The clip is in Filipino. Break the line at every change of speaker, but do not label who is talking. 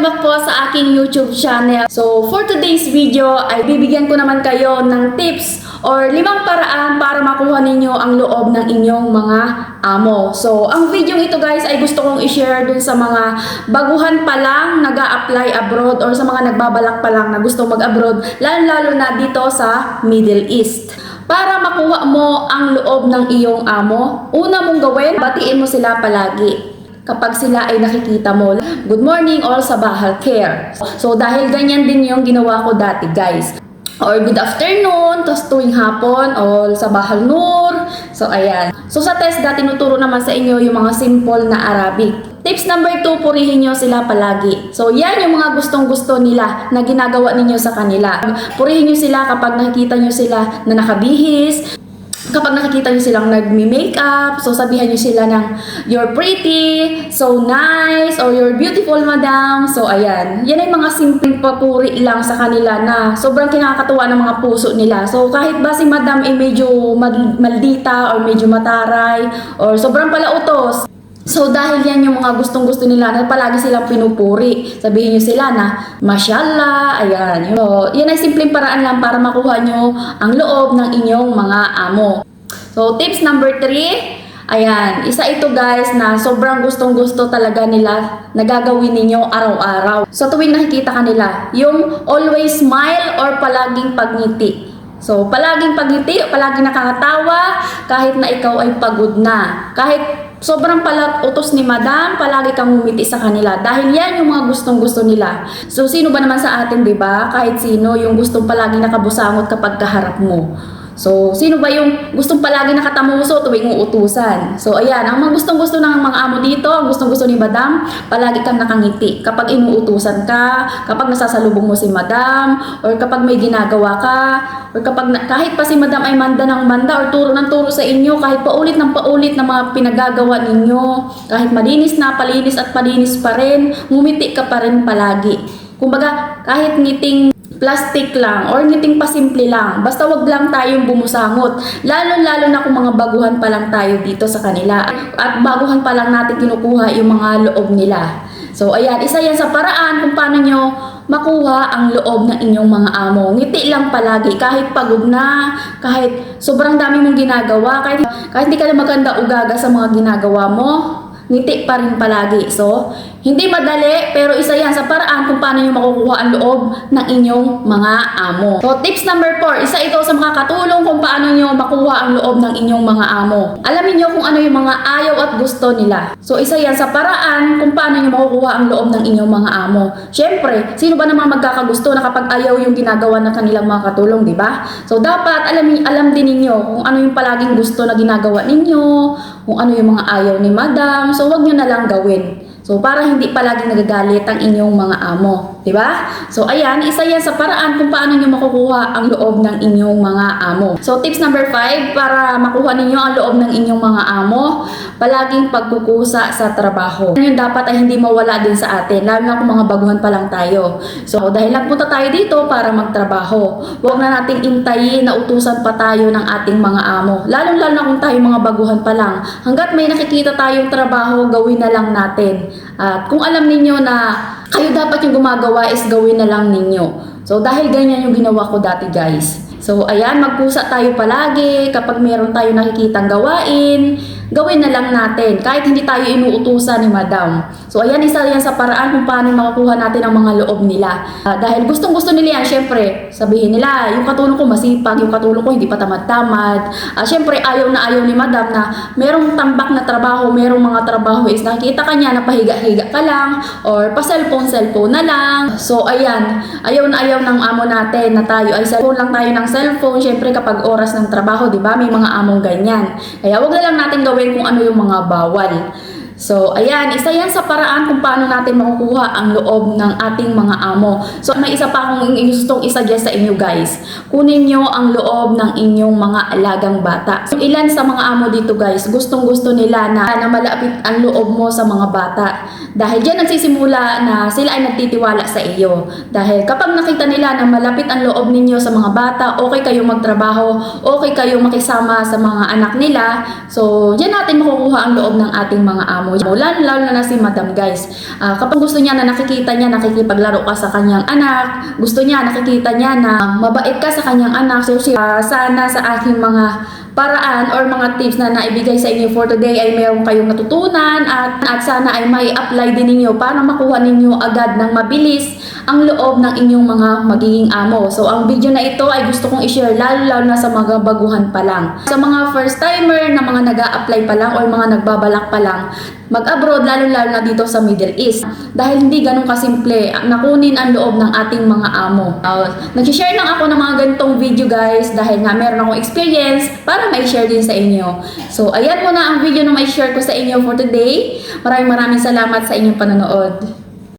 Welcome back po sa aking YouTube channel. So, for today's video ay bibigyan ko naman kayo ng tips or limang paraan para makuha ninyo ang loob ng inyong mga amo. So, ang video ito guys ay gusto kong i-share dun sa mga baguhan pa lang nag apply abroad or sa mga nagbabalak pa lang na gusto mag-abroad, lalo-lalo na dito sa Middle East. Para makuha mo ang loob ng iyong amo, una mong gawin, batiin mo sila palagi kapag sila ay nakikita mo. Good morning or sabahal care. So dahil ganyan din yung ginawa ko dati guys. Or good afternoon, tapos tuwing hapon, or sabahal nur. So ayan. So sa test dati tinuturo naman sa inyo yung mga simple na Arabic. Tips number 2, purihin nyo sila palagi. So, yan yung mga gustong-gusto nila na ginagawa ninyo sa kanila. Purihin nyo sila kapag nakikita nyo sila na nakabihis, kapag nakikita nyo silang nagmi-makeup, so sabihan nyo sila ng you're pretty, so nice, or you're beautiful, madam. So, ayan. Yan ay mga simpleng papuri lang sa kanila na sobrang kinakatuwa ng mga puso nila. So, kahit ba si madam ay medyo mal- maldita or medyo mataray or sobrang palautos, So dahil yan yung mga gustong gusto nila na palagi silang pinupuri. Sabihin nyo sila na, Mashallah, ayan. So, yan ay simpleng paraan lang para makuha nyo ang loob ng inyong mga amo. So tips number 3, ayan. Isa ito guys na sobrang gustong gusto talaga nila na gagawin ninyo araw-araw. So tuwing nakikita kanila, yung always smile or palaging pagngiti. So, palaging pagngiti, palaging nakakatawa, kahit na ikaw ay pagod na. Kahit sobrang palat utos ni madam, palagi kang ngumiti sa kanila. Dahil yan yung mga gustong gusto nila. So, sino ba naman sa atin, di ba? Kahit sino, yung gustong palaging nakabusangot kapag kaharap mo. So, sino ba yung gustong palagi nakatamuso tuwing uutusan? So, ayan, ang mga gustong-gusto ng mga amo dito, ang gustong-gusto ni madam, palagi kang nakangiti. Kapag inuutusan ka, kapag nasasalubong mo si madam, or kapag may ginagawa ka, or kapag na, kahit pa si madam ay manda ng manda or turo ng turo sa inyo, kahit paulit ng paulit na mga pinagagawa ninyo, kahit malinis na, palinis at palinis pa rin, ngumiti ka pa rin palagi. Kumbaga, kahit ngiting plastic lang or ngiting pasimple lang. Basta wag lang tayong bumusangot. Lalo-lalo na kung mga baguhan pa lang tayo dito sa kanila. At baguhan pa lang natin kinukuha yung mga loob nila. So ayan, isa yan sa paraan kung paano nyo makuha ang loob ng inyong mga amo. Ngiti lang palagi, kahit pagod na, kahit sobrang dami mong ginagawa, kahit, kahit hindi ka na maganda ugaga sa mga ginagawa mo, ngiti pa rin palagi. So, hindi madali, pero isa yan sa paraan kung paano nyo makukuha ang loob ng inyong mga amo. So, tips number 4, isa ito sa mga katulong kung paano nyo makuha ang loob ng inyong mga amo. Alamin nyo kung ano yung mga ayaw at gusto nila. So, isa yan sa paraan kung paano nyo makukuha ang loob ng inyong mga amo. Siyempre, sino ba naman magkakagusto na kapag ayaw yung ginagawa ng kanilang mga katulong, di ba? So, dapat alam, alam din ninyo kung ano yung palaging gusto na ginagawa ninyo, kung ano yung mga ayaw ni madam. So, wag nyo na lang gawin. So, para hindi palagi nagagalit ang inyong mga amo. Di ba? So, ayan, isa yan sa paraan kung paano nyo makukuha ang loob ng inyong mga amo. So, tips number 5, para makuha ninyo ang loob ng inyong mga amo, palaging pagkukusa sa trabaho. Yung dapat ay hindi mawala din sa atin, lalo na kung mga baguhan pa lang tayo. So, dahil nagpunta tayo dito para magtrabaho, huwag na nating intayin na utusan pa tayo ng ating mga amo. Lalo-lalo na kung tayo mga baguhan pa lang. Hanggat may nakikita tayong trabaho, gawin na lang natin. At kung alam ninyo na kayo dapat yung gumagawa is gawin na lang ninyo. So dahil ganyan yung ginawa ko dati guys. So ayan, magpusa tayo palagi kapag meron tayo nakikitang gawain, gawin na lang natin kahit hindi tayo inuutusan ni madam. So ayan, isa yan sa paraan kung paano makakuha natin ang mga loob nila. Ah, dahil gustong gusto nila yan, syempre, sabihin nila, yung katulong ko masipag, yung katulong ko hindi pa tamad-tamad. Ah, syempre, ayaw na ayaw ni madam na merong tambak na trabaho, merong mga trabaho is nakikita ka niya na pahiga-higa ka lang or pa cellphone-cellphone na lang. So ayan, ayaw na ayaw ng amo natin na tayo ay cellphone lang tayo ng cellphone. Syempre kapag oras ng trabaho, di ba? May mga among ganyan. Kaya wag na lang natin gawin kung ano yung mga bawal. So, ayan, isa yan sa paraan kung paano natin makukuha ang loob ng ating mga amo. So, may isa pa akong gustong isuggest sa inyo guys. Kunin nyo ang loob ng inyong mga alagang bata. So, ilan sa mga amo dito guys, gustong gusto nila na, na malapit ang loob mo sa mga bata. Dahil dyan nagsisimula na sila ay nagtitiwala sa iyo. Dahil kapag nakita nila na malapit ang loob ninyo sa mga bata, okay kayong magtrabaho, okay kayong makisama sa mga anak nila. So, dyan natin makukuha ang loob ng ating mga amo. Amo. Lalo, lalo na si madam guys. Ah, kapag gusto niya na nakikita niya, nakikipaglaro ka sa kanyang anak, gusto niya, nakikita niya na mabait ka sa kanyang anak, so ah, sana sa aking mga paraan or mga tips na naibigay sa inyo for today ay mayroon kayong natutunan at, at sana ay may apply din ninyo para makuha ninyo agad ng mabilis ang loob ng inyong mga magiging amo. So ang video na ito ay gusto kong i-share lalo-lalo na sa mga baguhan pa lang. Sa mga first timer na mga nag apply pa lang or mga nagbabalak pa lang, mag-abroad lalo-lalo na dito sa Middle East. Dahil hindi ganun kasimple nakunin ang loob ng ating mga amo. Uh, Nag-share lang ako ng mga ganitong video guys dahil nga meron akong experience para may-share din sa inyo. So ayan muna ang video na may-share ko sa inyo for today. Maraming maraming salamat sa inyong panonood.